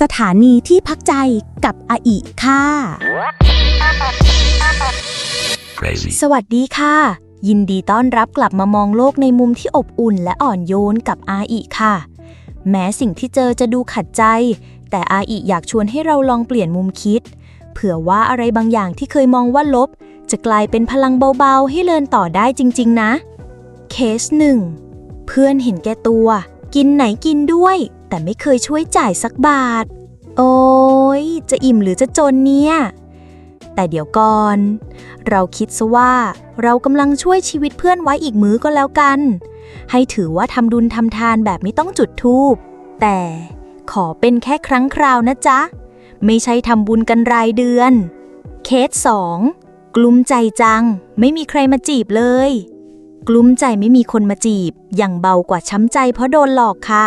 สถานีที่พักใจกับอาอิค่ะ Crazy. สวัสดีค่ะ ยินดีต้อนรับกลับมามองโลกในมุมที่อบอุ่นและอ่อนโยนกับอาอิค่ะ แม้สิ่งที่เจอจะดูขัดใจ แต่อาอิอยากชวนให้เราลองเปลี่ยนมุมคิด เผื่อว่าอะไรบางอย่างที่เคยมองว่าลบ จะกลายเป็นพลังเบาๆ ให้เลินต่อได้จริง ๆ นะ เคสหนึ่งเพื่อนเห็นแก่ตัว กินไหนกินด้วย แต่ไม่เคยช่วยจ่ายสักบาท โอ้ยจะอิ่มหรือจะจนเนี่ย แต่เดี๋ยวก่อน เราคิดซะว่าเรากำลังช่วยชีวิตเพื่อนไว้อีกมื้อก็แล้วกัน ให้ถือว่าทำดุลทำทานแบบไม่ต้องจุดธูปแต่ขอเป็นแค่ครั้งคราวนะจ๊ะ ไม่ใช่ทำบุญกันรายเดือน เคสสองกลุ้มใจจัง ไม่มีใครมาจีบเลย กลุ้มใจไม่มีคนมาจีบ อย่างเบากว่าช้ำใจเพราะโดนหลอกค่ะ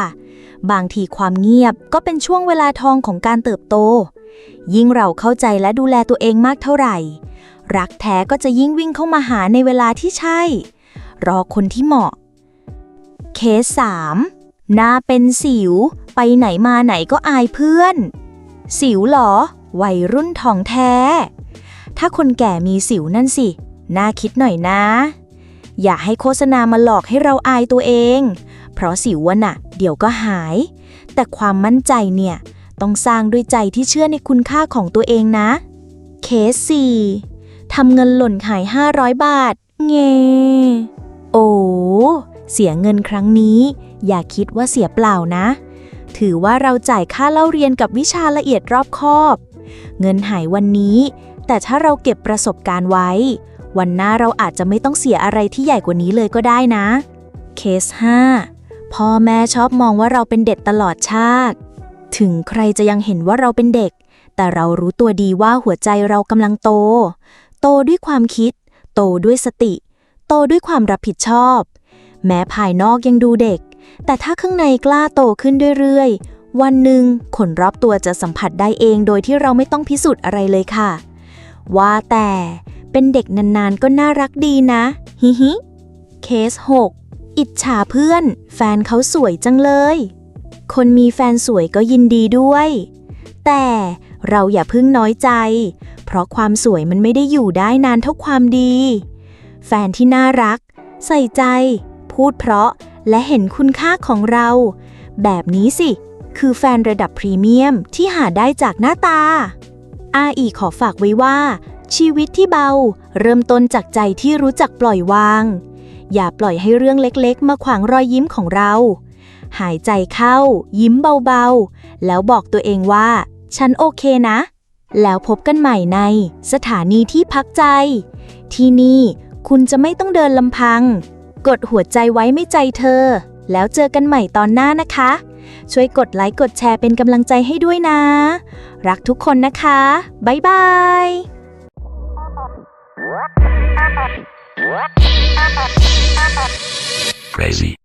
บางทีความเงียบก็เป็นช่วงเวลาทองของการเติบโต ยิ่งเราเข้าใจและดูแลตัวเองมากเท่าไหร่ รักแท้ก็จะยิ่งวิ่งเข้ามาหาในเวลาที่ใช่ รอคนที่เหมาะ เคสสามหน้าเป็นสิว ไปไหนมาไหนก็อายเพื่อน สิวเหรอ วัยรุ่นทองแท้ ถ้าคนแก่มีสิวนั่นสิ น่าคิดหน่อยนะ อย่าให้โฆษณามาหลอกให้เราอายตัวเอง เพราะสิวอะน่ะ เดี๋ยวก็หาย แต่ความมั่นใจเนี่ย ต้องสร้างด้วยใจที่เชื่อในคุณค่าของตัวเองนะ เคสสี่ทำเงินหล่นหาย 500 บาท เง โอ้เสียเงินครั้งนี้ อย่าคิดว่าเสียเปล่านะ ถือว่าเราจ่ายค่าเล่าเรียนกับวิชาละเอียดรอบคอบ เงินหายวันนี้ แต่ถ้าเราเก็บประสบการณ์ไว้ วันหน้าเราอาจจะไม่ต้องเสียอะไรที่ใหญ่กว่านี้เลยก็ได้นะ เคส 5 พ่อแม่ชอบมองว่าเราเป็นเด็กตลอดชาติ ถึงใครจะยังเห็นว่าเราเป็นเด็ก แต่เรารู้ตัวดีว่าหัวใจเรากำลังโต โตด้วยความคิด โตด้วยสติ โตด้วยความรับผิดชอบ แม้ภายนอกยังดูเด็ก แต่ถ้าข้างในกล้าโตขึ้นเรื่อยๆ วันหนึ่งคนรอบตัวจะสัมผัสได้เองโดยที่เราไม่ต้องพิสูจน์อะไรเลยค่ะ ว่าแต่เป็นเด็กนานๆก็น่ารักดีนะ ฮิฮิ เคส 6 อิจฉาเพื่อน แฟนเขาสวยจังเลย คนมีแฟนสวยก็ยินดีด้วย แต่เราอย่าพิ่งน้อยใจ เพราะความสวยมันไม่ได้อยู่ได้นานเท่าความดี แฟนที่น่ารัก ใส่ใจ พูดเพราะและเห็นคุณค่าของเรา แบบนี้สิ คือแฟนระดับพรีเมียมที่หาได้จากหน้าตา อาอีขอฝากไว้ว่า ชีวิตที่เบา เริ่มต้นจากใจที่รู้จักปล่อยวาง อย่าปล่อยให้เรื่องเล็กๆ มาขวางรอยยิ้มของเรา หายใจเข้า ยิ้มเบาๆ แล้วบอกตัวเองว่า ฉันโอเคนะ แล้วพบกันใหม่ในสถานีที่พักใจ ที่นี่คุณจะไม่ต้องเดินลำพัง กดหัวใจไว้ไม่ใจเธอ แล้วเจอกันใหม่ตอนหน้านะคะ ช่วยกดไลค์กดแชร์เป็นกำลังใจให้ด้วยนะ รักทุกคนนะคะ บ๊ายบาย Crazy.